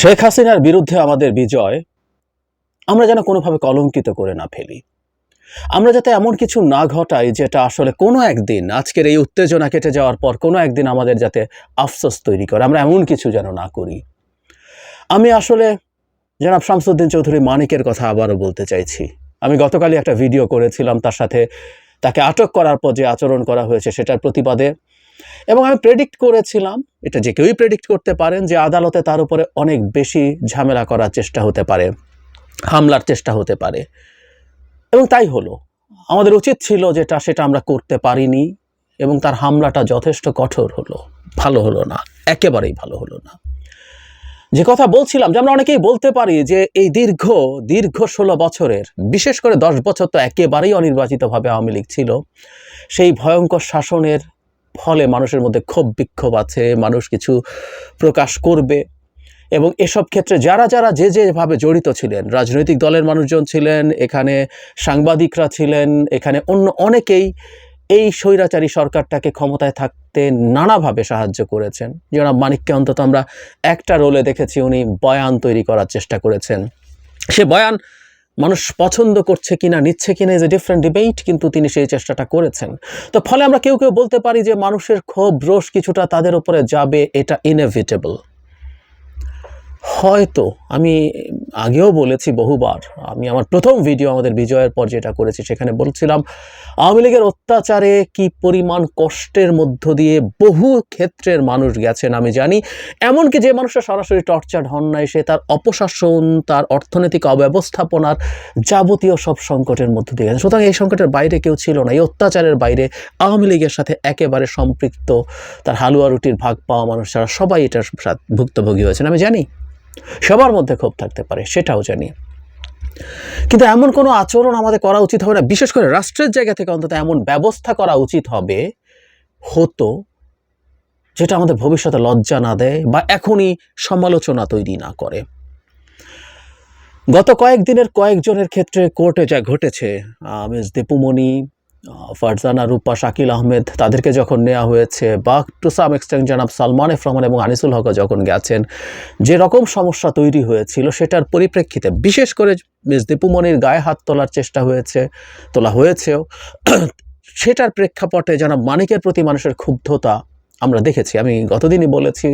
শেখ হাসিনার বিরুদ্ধে আমাদের বিজয় আমরা যেন কোনোভাবে কলঙ্কিত করে না ফেলি। আমরা যাতে এমন কিছু না ঘটাই যেটা আসলে কোনো একদিন, আজকের এই উত্তেজনা কেটে যাওয়ার পর কোনো একদিন আমাদের যাতে আফসোস তৈরি করে। আমরা এমন কিছু যেন না করি। আমি আসলে জনাব শামসুদ্দিন চৌধুরী মানিকের কথা আবারও বলতে চাইছি। আমি গতকালই একটা ভিডিও করেছিলাম তার সাথে তাকে আটক করার পর যে আচরণ করা হয়েছে সেটার প্রতিবাদে এবং আমি প্রেডিক্ট করেছিলাম, এটা যে কেউই প্রেডিক্ট করতে পারেন যে আদালতে তার উপরে অনেক বেশি ঝামেলা করার চেষ্টা হতে পারে, হামলার চেষ্টা হতে পারে। এবং তাই হলো। আমাদের উচিত ছিল যেটা সেটা আমরা করতে পারিনি এবং তার হামলাটা যথেষ্ট কঠোর হলো। ভালো হলো না। একেবারেই ভালো হলো না। যে কথা বলছিলাম যে আমরা অনেকেই বলতে পারি যে এই দীর্ঘ দীর্ঘ ষোলো বছরের, বিশেষ করে দশ বছর তো একেবারেই অনির্বাচিতভাবে আওয়ামী লীগ ছিল, সেই ভয়ঙ্কর শাসনের ফলে মানুষের মধ্যে ক্ষোভ বিক্ষোভ আছে, মানুষ কিছু প্রকাশ করবে এবং এসব ক্ষেত্রে যারা যারা যে যেভাবে জড়িত ছিলেন, রাজনৈতিক দলের মানুষজন ছিলেন, এখানে সাংবাদিকরা ছিলেন, এখানে অন্য অনেকেই এই স্বৈরাচারী সরকারটাকে ক্ষমতায় থাকতে নানাভাবে সাহায্য করেছেন। যেমন মানিককে অন্তত আমরা একটা রোলে দেখেছি, উনি বয়ান তৈরি করার চেষ্টা করেছেন। সে বয়ান মানুষ পছন্দ করছে কিনা, নিচ্ছে কিনা ইজ এ ডিফারেন্ট ডিবেট কিন্তু তিনি সেই চেষ্টাটা করেছেন। তো ফলে আমরা কেউ কেউ বলতে পারি যে মানুষের ক্ষোভ, রোষ কিছুটা তাদের উপরে যাবে, এটা ইনএভিটেবল হয়তো, আমি আগেও বলেছি বহুবার, আমি আমার প্রথম ভিডিও আমাদের বিজয়ের পর যেটা করেছি সেখানে বলছিলাম, আওয়ামী লীগের অত্যাচারে কি পরিমাণ কষ্টের মধ্য দিয়ে বহু ক্ষেত্রের মানুষ গেছেন আমি জানি, এমনকি যে মানুষটা সরাসরি টর্চার হন নাই, সে তার অপশাসন, তার অর্থনৈতিক অব্যবস্থাপনার যাবতীয় সব সংকটের মধ্য দিয়ে গেছে সুতরাং এই সংকটের বাইরে কেউ ছিল না, এই অত্যাচারের বাইরে আওয়ামী লীগের সাথে একেবারে সম্পৃক্ত, তার হালুয়া রুটির ভাগ পাওয়া মানুষ যারা সবাই এটার ভুক্তভোগী হয়েছেন, আমি জানি। সবার মধ্যে ক্ষোভ থাকতে পারে, সেটাও জানি। কিন্তু এমন কোনো আচরণ আমাদের করা উচিত হবে না। বিশেষ করে রাষ্ট্রের জায়গা থেকে অন্তত এমন ব্যবস্থা করা উচিত হবে, হতো, যেটা আমাদের ভবিষ্যতে লজ্জা না দেয় বা এখনই সমালোচনা তৈরি না করে। গত কয়েকদিনের কয়েকজনের ক্ষেত্রে কোর্টে যা ঘটেছে মিস দীপুমণি ফারজানা, রূপা, শাকিল আহমেদ তাদেরকে যখন নেওয়া হয়েছে বা টু সাম এক্সটেন্ট জানাব সালমান এফ রহমান এবং আনিসুল হক যখন গেছেন, যে রকম সমস্যা তৈরি হয়েছিল সেটার পরিপ্রেক্ষিতে বিশেষ করে মিস দীপুমণির গায়ে হাত তোলার চেষ্টা হয়েছে, তোলা হয়েছেও, সেটার প্রেক্ষাপটে জানাব মানিকের প্রতি মানুষের ক্ষুব্ধতা আমরা দেখেছি। আমি গতদিনই বলেছি,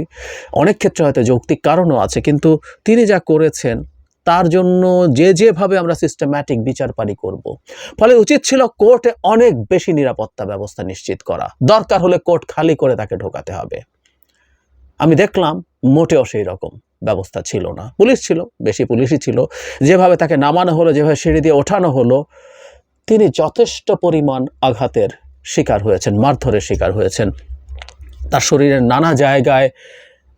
অনেক ক্ষেত্রে হয়তো যৌক্তিক কারণও আছে, কিন্তু তিনি যা করেছেন তার জন্য যে যেভাবে আমরা সিস্টেম্যাটিক বিচার পারি করব। ফলে উচিত ছিল কোর্টে অনেক বেশি নিরাপত্তা ব্যবস্থা নিশ্চিত করা। দরকার হলে কোর্ট খালি করে তাকে ঢোকাতে হবে। আমি দেখলাম মোটেও সেই রকম ব্যবস্থা ছিল না। পুলিশ ছিল, বেশি পুলিশই ছিল। যেভাবে তাকে নামানো হলো, যেভাবে সিঁড়ি দিয়ে ওঠানো হলো, তিনি যথেষ্ট পরিমাণ আঘাতের শিকার হয়েছেন, মারধরের শিকার হয়েছেন। তার শরীরের নানা জায়গায়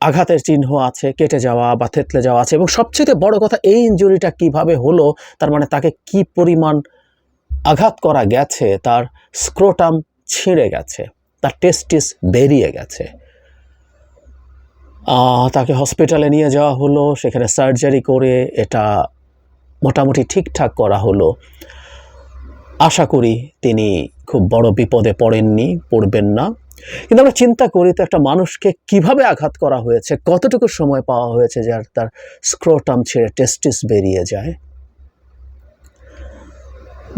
আঘাতের চিহ্ন আছে, কেটে যাওয়া বা থেতলে যাওয়া আছে এবং সবচেয়ে বড় কথা এই ইঞ্জুরিটা কীভাবে হলো, তার মানে তাকে কি পরিমাণ আঘাত করা গেছে, তার স্ক্রোটাম ছিঁড়ে গেছে, তার টেস্টিস বেরিয়ে গেছে। তাকে হসপিটালে নিয়ে যাওয়া হলো, সেখানে সার্জারি করে এটা মোটামুটি ঠিকঠাক করা হলো। আশা করি তিনি খুব বড় বিপদে পড়েননি, পড়বেন না। কিন্তু আমরা চিন্তা করি তো একটা মানুষকে কীভাবে আঘাত করা হয়েছে, কতটুকু সময় পাওয়া হয়েছে যার, তার স্ক্রোটাম ছেড়ে, টেস্টিস বেরিয়ে যায়।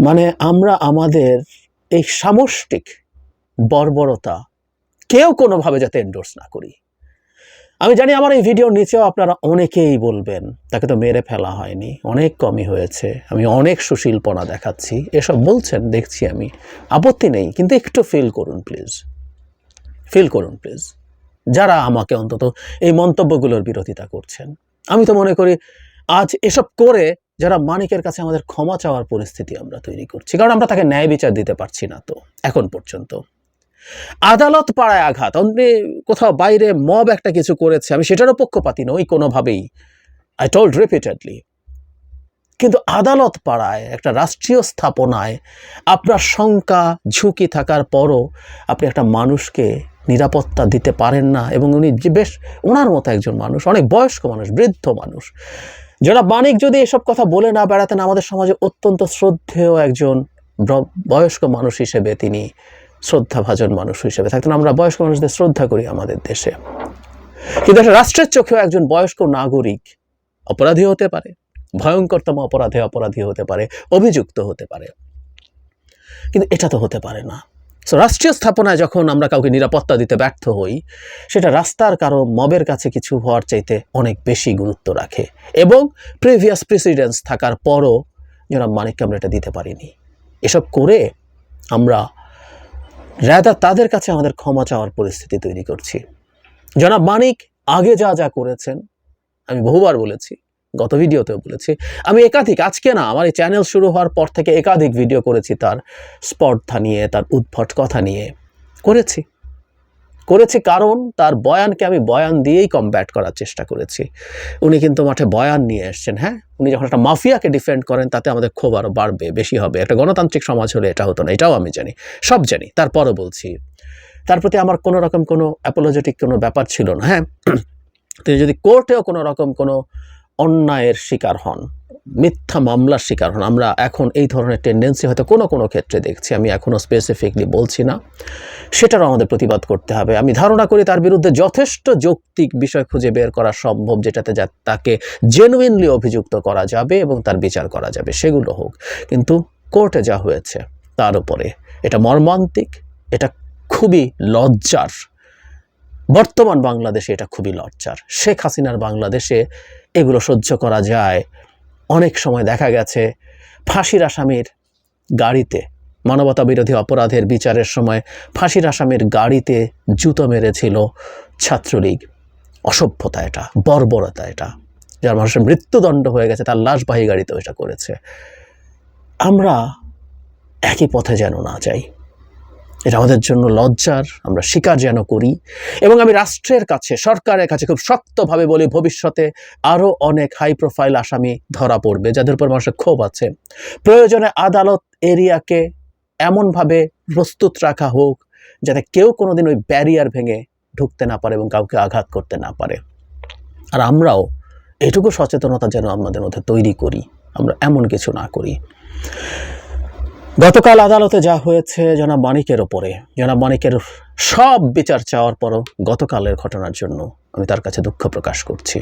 মানে আমরা আমাদের এই সামষ্টিক বর্বরতা কেউ কোনোভাবে যাতে এন্ডোর্স না করি। আমি জানি আমার এই ভিডিওর নিচেও আপনারা অনেকেই বলবেন, তাকে তো মেরে ফেলা হয়নি, অনেক কমই হয়েছে, আমি অনেক সুশীলপনা দেখাচ্ছি, এসব বলছেন, দেখছি আমি, আপত্তি নেই, কিন্তু একটু ফিল করুন প্লিজ ফিল করুন, প্লিজ। যারা আমাকে অন্তত এই মন্তব্যগুলোর বিরোধিতা করছেন, আমি তো মনে করি আজ এসব করে যারা মানিকের কাছে আমাদের ক্ষমা চাওয়ার পরিস্থিতি আমরা তৈরি করছি, কারণ আমরা তাকে ন্যায় বিচার দিতে পারছি না তো, এখন পর্যন্ত। আদালত পাড়ায় আঘাত অন্য কোথাও বাইরে মব একটা কিছু করেছে, আমি সেটারও পক্ষপাতি নই কোনোভাবেই আই টোল্ড রিপিটেডলি কিন্তু আদালত পাড়ায় একটা রাষ্ট্রীয় স্থাপনায় আপনার শঙ্কা, ঝুঁকি থাকার পরও আপনি একটা মানুষকে নিরাপত্তা দিতে পারেন না এবং উনি যে বেশ ওনার মতো একজন মানুষ, অনেক বয়স্ক মানুষ, বৃদ্ধ মানুষ। যারা বাণিক যদি এসব কথা বলে না বেড়াতেন, আমাদের সমাজে অত্যন্ত শ্রদ্ধেয় একজন বয়স্ক মানুষ হিসেবে তিনি শ্রদ্ধাভাজন মানুষ হিসেবে থাকতেন। আমরা বয়স্ক মানুষদের শ্রদ্ধা করি আমাদের দেশে। কিন্তু একটা রাষ্ট্রের চোখেও একজন বয়স্ক নাগরিক অপরাধী হতে পারে, ভয়ঙ্করতম অপরাধে অপরাধী হতে পারে, অভিযুক্ত হতে পারে। কিন্তু এটা তো হতে পারে না। সো রাষ্ট্রীয় স্থাপনায় যখন আমরা কাউকে নিরাপত্তা দিতে ব্যর্থ হই, সেটা রাস্তার কারও মবের কাছে কিছু হওয়ার চাইতে অনেক বেশি গুরুত্ব রাখে এবং প্রিভিয়াস প্রেসিডেন্স থাকার পরও জনাব মানিককে আমরা এটা দিতে পারিনি। এসব করে আমরা রাদা তাদের কাছে আমাদের ক্ষমা চাওয়ার পরিস্থিতি তৈরি করছি। জনাব মানিক আগে যা যা করেছেন, আমি বহুবার বলেছি গত ভিডিওতেও বলেছি। আমি একাধিক, আজকে না, আমার এই চ্যানেল শুরু হওয়ার পর থেকে একাধিক ভিডিও করেছি তার স্পর্ধা নিয়ে, তার উদ্ভট কথা নিয়ে। করেছি। করেছি কারণ তার বয়ানকে আমি বয়ান দিয়েই কমব্যাট করার চেষ্টা করেছি। উনি কিন্তু মাঠে বয়ান নিয়ে এসছেন হ্যাঁ? উনি যখন একটা মাফিয়াকে ডিফেন্ড করেন, তাতে আমাদের ক্ষোভ আরও বাড়বে, বেশি হবে। একটা গণতান্ত্রিক সমাজ হলে এটা হতো না, এটাও আমি জানি, সব জানি। তারপরও বলছি, তার প্রতি আমার কোনো রকম কোনো অ্যাপোলজেটিক কোনো ব্যাপার ছিল না হ্যাঁ? তিনি যদি কোর্টেও কোনো রকম কোনো অন্যায়ের শিকার হন, মিথ্যা মামলার শিকার হন। আমরা এখন এই ধরনের টেন্ডেন্সি হয়তো কোনো কোনো ক্ষেত্রে দেখছি, আমি এখনও স্পেসিফিকলি বলছি না। সেটারও আমাদের প্রতিবাদ করতে হবে। আমি ধারণা করি তার বিরুদ্ধে যথেষ্ট যৌক্তিক বিষয় খুঁজে বের করা সম্ভব, যেটাতে যা, তাকে জেনুইনলি অভিযুক্ত করা যাবে এবং তার বিচার করা যাবে। সেগুলো হোক। কিন্তু কোর্টে যা হয়েছে, তার উপরে এটা মর্মান্তিক, এটা খুবই লজ্জার। বর্তমান বাংলাদেশে এটা খুবই লজ্জার। শেখ হাসিনার বাংলাদেশে এগুলো সহ্য করা যায়। অনেক সময় দেখা গেছে, ফাঁসির আসামির গাড়িতে মানবতা বিরোধী অপরাধের বিচারের সময় ফাঁসির আসামির গাড়িতে জুতো মেরেছিল ছাত্রলীগ। অসভ্যতা এটা, বর্বরতা এটা। যার মানুষের মৃত্যুদণ্ড হয়ে গেছে, তার লাশবাহী গাড়িতেও এটা করেছে। আমরা একই পথে যেন না যাই। এটা আমাদের জন্য লজ্জার, আমরা স্বীকার যেন করি। এবং আমি রাষ্ট্রের কাছে, সরকারের কাছে খুব শক্তভাবে বলি, ভবিষ্যতে আরও অনেক হাই প্রোফাইল আসামি ধরা পড়বে, যাদের উপর মানুষের ক্ষোভ আছে। প্রয়োজনে আদালত এরিয়াকে এমনভাবে প্রস্তুত রাখা হোক, যাতে কেউ কোনোদিন ওই ব্যারিয়ার ভেঙে ঢুকতে না পারে এবং কাউকে আঘাত করতে না পারে। আর আমরাও এটুকু সচেতনতা যেন আমাদের মধ্যে তৈরি করি, আমরা এমন কিছু না করি। গতকাল আদালতে যা হয়েছে জনাব মানিকের ওপরে। জনাব মানিকের সব বিচার চাওয়ার পরও গতকালের ঘটনার জন্য আমি তার কাছে দুঃখ প্রকাশ করছি।